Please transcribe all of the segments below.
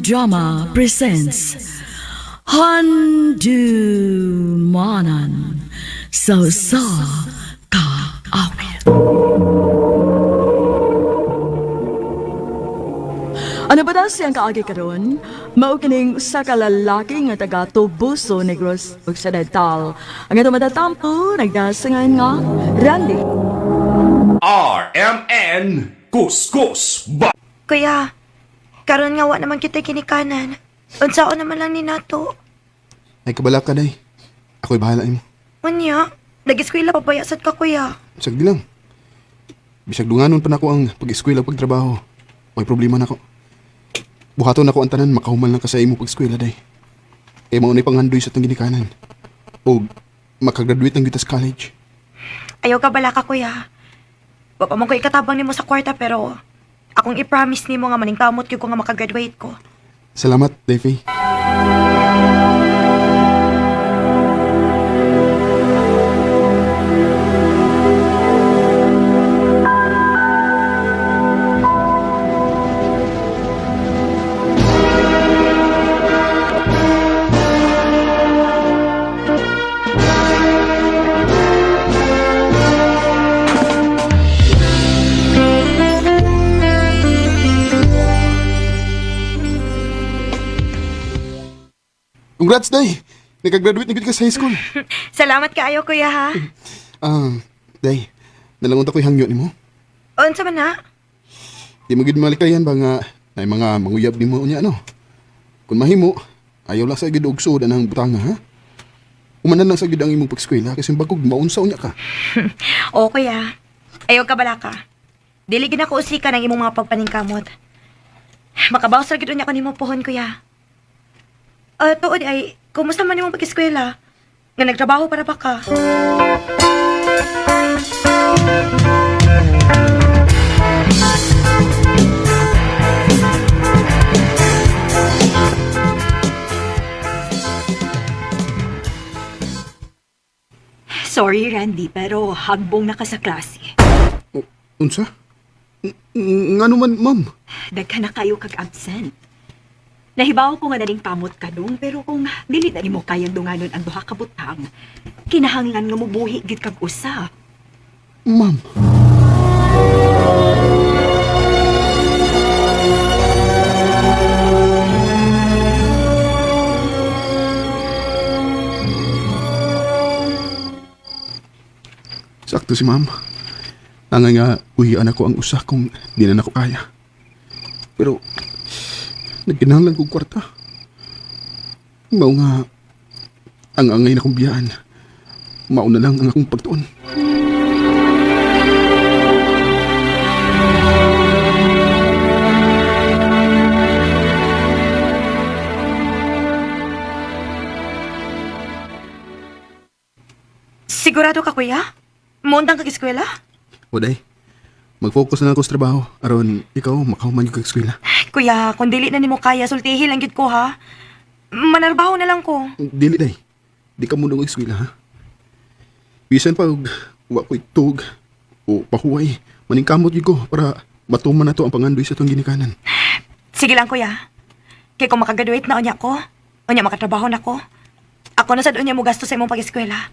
Drama presents Handumanan So Sa Ka Awit Ano ba daw siyang kaagi karon? Mao kining usa ka lalaki nga taga Tubuso Negros Occidental. Ang ato matatampo nagdasangan nga Randy. RMN Kuskus Ba Kuya, karon nga wa naman kita kinikanan. Unsaon naman lang ni nato. Ay kabala ka day. Ako'y bahala mo. Unya, nag-eskwela pa bayasat ka kuya. Sagdi lang. Bisag dunganon pa na ako ang pag-eskwela pagtrabaho. May problema na ako. Buhaton ako ang tanan makahumal lang ka sa imo pag-eskwela day. Kaya maunay panghandoy sa tang ginikanan. O makagraduate ng gitas college. Ayaw ka bala ka kuya. Wa pa man ko ikatabang nimo sa kwarta pero akong i-promise nimo nga maningkamot gyud ko nga makagraduate ko. Salamat, Davey. Congrats, Day! Nakagraduate na gid ka sa high school. Salamat kaayo kuya ha. Ah, Day, nalangon ako'y hangyo ni mo. Unsa man na? Di mo gid malikayan ba nga ay mga manguyab ni mo niya ano? Kung mahimo, ayaw lang sa gid og sud anang butanga ha? Umanan lang sa gid ang imong pag-eskwela kasi bagog maunsa unya ka. O kuya. Ayaw ka bala ka. Dili gid ako usika ng imong mga pagpaningkamot. Makabaw sa gid unya ko nimo pohon kuya. Ah, tuod ay kumusta man imong pag-eskwela? Nga nagtrabaho para pa ka? Sorry, Randy, pero hagbong na ka sa klase. O, unsa? Ng- ng- Ngano man, ma'am? Dagka na kayo kag absent. Nahibaw ko nga naling pamot ka dong, pero kung dili na mo kayang dunganon ang duha ka butang, kinahanglan nga mubuhi gid kag usa. Ma'am. Sakto si ma'am. Nga nga, uhian ako ang usa kung di na ako kaya. Pero, nagkinahanglan kong kwarta. Mao nga, ang angay na kong biyaan. Mauna lang ang akong pagtuon. Sigurado ka kuya? Muundang kag eskwela? Waday, mag-focus na ako sa trabaho. Aron, ikaw, makahuman yung kagskwela. Kuya, kung dili na nimo kaya, sultihi lang gid ko ha. Manarbaho na lang ko. Dili, day. Di ka muna mag-eskwela, ha? Bisan pa, og wa ko itug o pahuway. Maningkamot yun ko para matuman na to ang pangandoy sa itong ginikanan. Sige lang kuya. Kay kung makagraduate na unya ko, unya makatrabaho na ko. Ako na sad unya mo gasto sa imong pag-eskwela.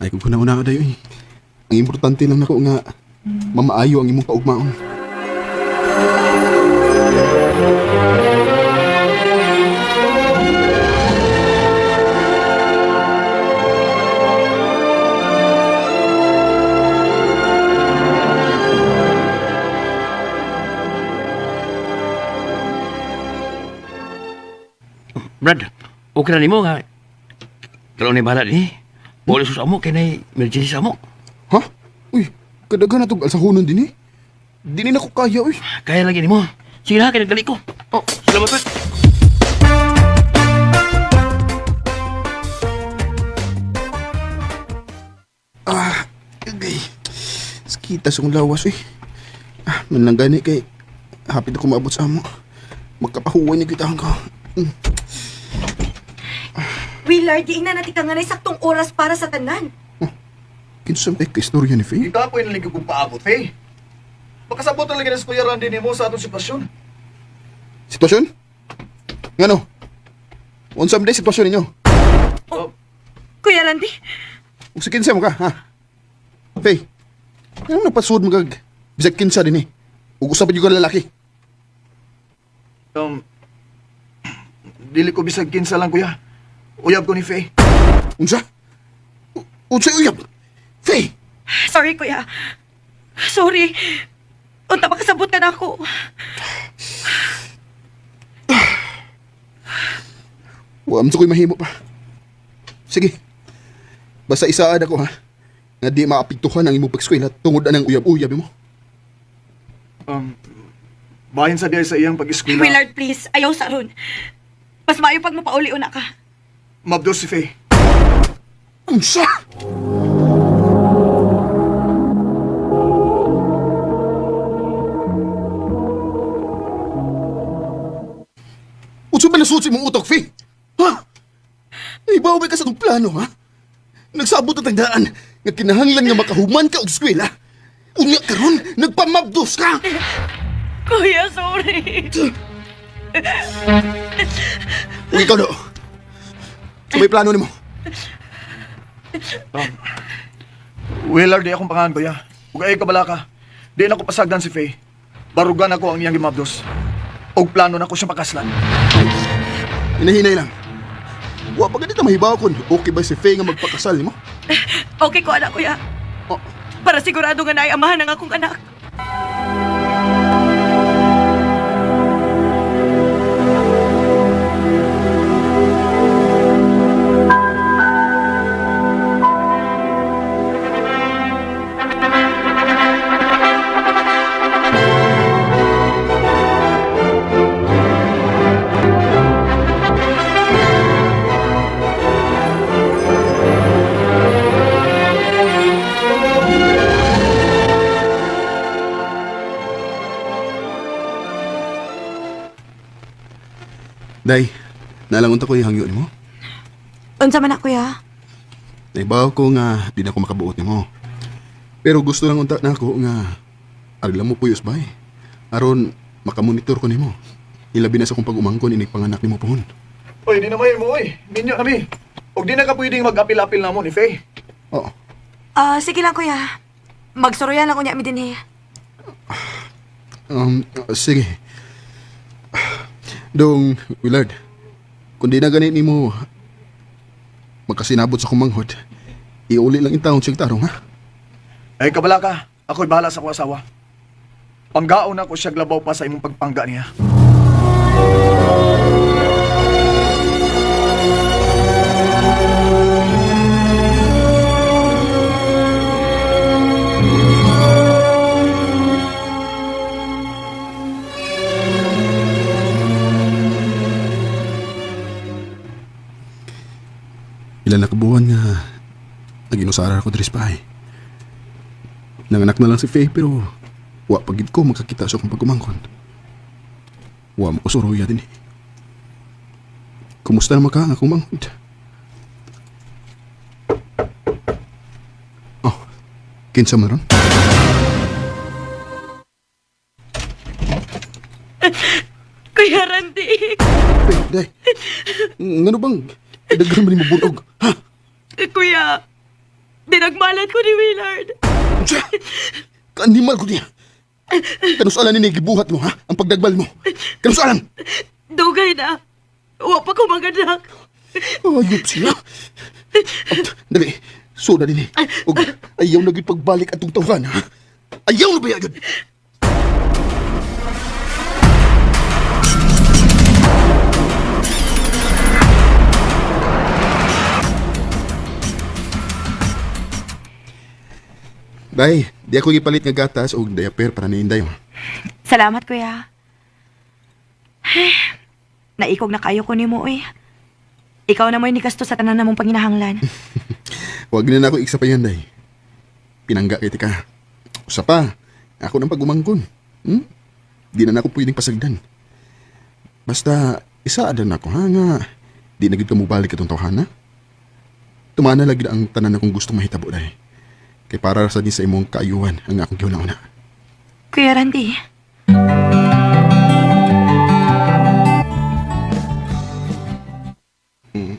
Ay, kung kuna-una ka dayo eh. Ang importante lang nako nga, mamaayo ang imong kaugmaon. Brad, okay na nimo nga. Kalau ni bahala ni, boleh sus amo kay nay emergency sa. Ha? Uy, kadaga na itong alsahunan din eh. Di na ko kaya, uy. Kaya lagi nimo. Sige na, kaya nagdali ko. Oh, salamat Brad. Ah, agay. Sakita sa kong lawas, eh. Ah, man lang gani kay hapit ako maabot sa amo. Magkapahuway ni kita ko. Mm. Willard, di na natin ka nga na saktong oras para sa tanan. Kinsa may kaistorya ni Faye? Ikaw ko yung naligid kong paabot, Faye. Makasabot talaga na sa Kuya Randy ni mo sa atong sitwasyon. Sitwasyon? Ngano? Unsam day sitwasyon ninyo? Kuya Randy, sa kinsa mo ka, ha? Faye, ano napasud mo kag bisag kinsa din eh? Ug usa pa jud ka lalaki. Um, dili ko bisag kinsa lang kuya. Uyab ko ni Faye. Unsa? Unsa uyab? Faye, sorry kuya. Sorry. Unta pa kasabot ka na ako. wa man ko'y mahimo pa. Sige. Basta isaad ako ha. Nga di maapektuhan ang imong pag-eskwela tungod anang uyab-uyab mo. Um, bahin sa diya sa iyang pag-eskwela. Willard, please. Ayaw sa ron. Mas maayo pag mapauli una ka. Mabdos si Faye. Unsa? Unsa ba nasuot sa imong utok, Faye? Ha? Ibaw ka sa itong plano, ha? Nagsabot ang tagdaan nga kinahanglan nga makahuman ka og eskwela. Unya karon nagpamabdos ka. Kuya, sorry. Ug ikaw do. Sa may plano nimo. Willard, di akong pangalan kuya. Ug ay kabala ka. Di na ko pasagdan si Faye. Barugan ako ang iyang gimabdos. Og plano na ko siya pakaslan. Hinahinay lang. Wa pa ganito mahibaw kon okay ba si Faye nga magpakasal nimo? Okay ko, anak kuya. Oh, Para sigurado nga naiamahan ng akong anak. Day, nalangon ta ko ihangyo nimo. Unsa man na, kuya? Naibaw ko nga di na ako makabuot nimo. Pero gusto lang unta na ako nga agla mo puyos bay. Aron makamonitor ko nimo. Ilabi na sa kong pag-umangkon inig panganak nimo pohon. Oy, di na may mo oy. Ninyo kami. Og di na ka pwedeng mag-apil-apil na mo ni Faye. Oo. Ah, sige lang, kuya. Magsuruyan lang ko niya mi din eh. Um, uh, sige. Dong, Willard, kung di na ganit ni mo magkasinabot sa kumanghod, iuli lang intawon siyang tarong, ha? Ay kabala ka. Ako'y bahala sa ko asawa. Panggaon na ko siya glabaw pa sa imong pagpangga niya. Ilan na kabuhan nga naginusara ako diri sa bahay. Nanganak na lang si Faye pero wa pagid ko makakita sa akong pagkumangkon. Wa mo ko suruya din eh. Kumusta naman ka ang akong manghod? Oh, kinsa man ron? Kuya Randy. Faye, day. Ngano bang daghan man mo bunog? Ha? Kuya, dinagmalan ko ni Willard. Unsa? Kaanimal ko niya. Kanusalan ni gibuhat mo ha? Ang pagdagbal mo. Kanusalan? Dugay na. Wa pa ko maganak. Ayop siya. Oh, dali, suda din eh. Ayaw na pagbalik atong tawhan ha. Ayaw na ba yun? Day, di ako gipalit nga gatas o diaper para ni Inday. Salamat, kuya. Naikog na kayo ko ni mo eh. Ikaw na mo ni kasto sa tanan namong panginahanglan. Huwag na na ako iksa pa yan, day. Pinangga kay ka. Usa pa, ako nang pagumangkon. Hmm? Di na na ako pwedeng pasagdan. Basta, isa adan ako ha nga. Di na gid ka mo balik itong tawhana. Tumana lagi na ang tanan akong gustong mahitabo, day. Kay para sa di sa imong kaayuhan ang akong giuna-una. Kuya Randy. Mm.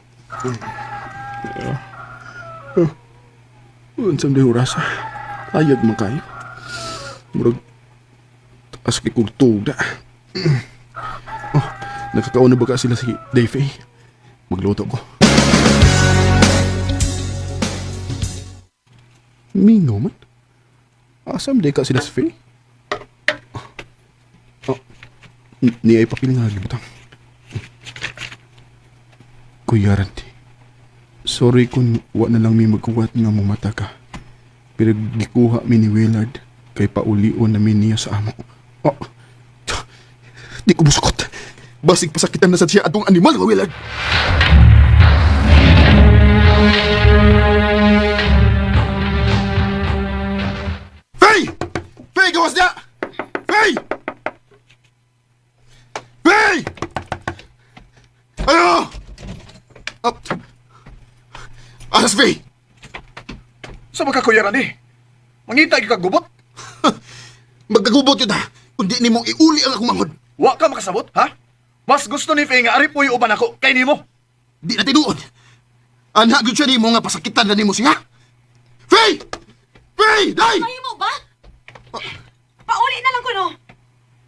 Oh. Oh, yeah. Unsam di oras. Ah. Ayag man kayo. Murag taas kay kong. Oh, nakakaon na ba ka sila si Dave? Magluto ko. Mingo man? Asam di ka sila si Faye? Oh, n- ni ay papil nga gibutang. Kuya Randy, sorry kung wa na lang mi magkuwat nga mo mata ka. Pero gikuha mi ni Willard kay paulion na mi niya sa amo. Oh, di ko musukot. Basig pasakitan na sa siya atong animal Willard. Faye! Faye! Sa mga Kuya Randy, mangita ka gubot? Magkagubot yun ha! Kundi ni mong iuli ang akong mangod. Wa ka makasabot, ha? Mas gusto ni Faye nga ari po yung uban ako kay nimo. Di na tinuod. Anak yun siya ni mo nga pasakitan na ni mo siya. Faye! Faye! Day! Ayaw mo ba? Pauli na lang ko, no?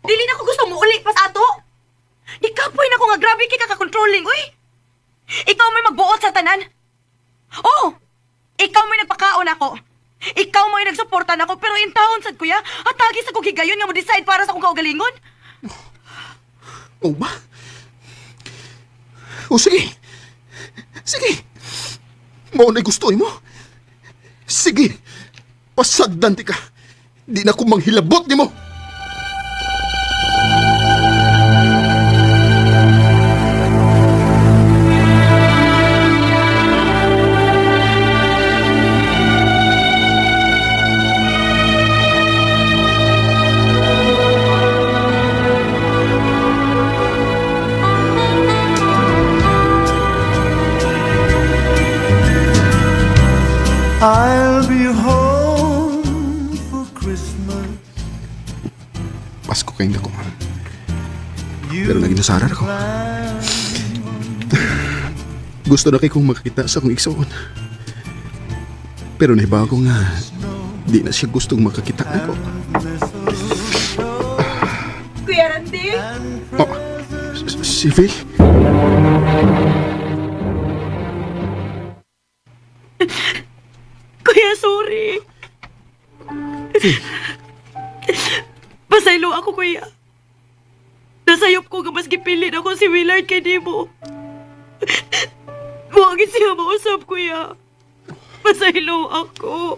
Dili na ko gusto mo uli pas ato. Ikapoy na ko nga grabe kay kaka-controlling, uy. Ikaw may magbuot sa tanan. Oh! Ikaw may nagpakaon ako. Ikaw may nagsuporta na ako, pero in town sad kuya, atagi sa kugigayon nga mo decide para sa kong kaugalingon. O ba? O sige. Sige. Mao na gusto mo. Sige. Pasagdan ti ka. Di na ko manghilabot ni mo. I'll be home for Christmas. Pasko kayong dako. Pero naging nasarar ko. Gusto na kay kong makakita sa akong igsoon. Pero nahibaw ko nga, di na siya gustong makakita ako. Kuya Randy? Oh, si- si kuya. Nasayop ko nga mas gipilit ako si Willard kay Dimo. Huwagin siya mausap, kuya. Pasaylo ako.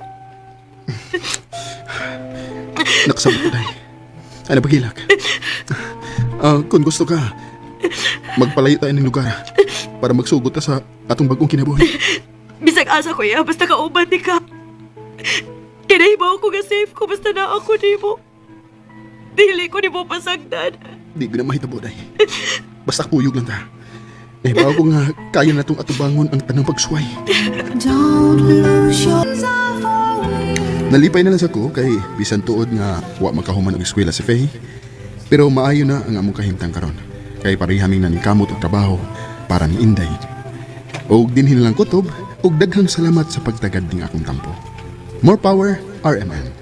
Nakasabot ko dahil. Ano pagilak? Ah, kung gusto ka, magpalayo tayo ng lugar para magsugot ta sa atong bagong kinabuhi. Bisag asa, kuya. Basta kauban di ka. Kinahibaw ko nga safe ko basta na ako di mo. Dili ko di mo pasagdan. Di ko na mahitabo dahil. Basta puyog lang ta. Eh, bago ko nga kaya na itong atubangon ang tanang pagsuway. Nalipay na lang sa ko kay bisan tuod nga wa makahuman og eskwela si Faye. Pero maayo na ang among kahimtang karon. Kay parehaming nanikamot og trabaho para ni Inday. Og dinhin lang kutob og daghang salamat sa pagtagad ning akong tampo. More power, RMN.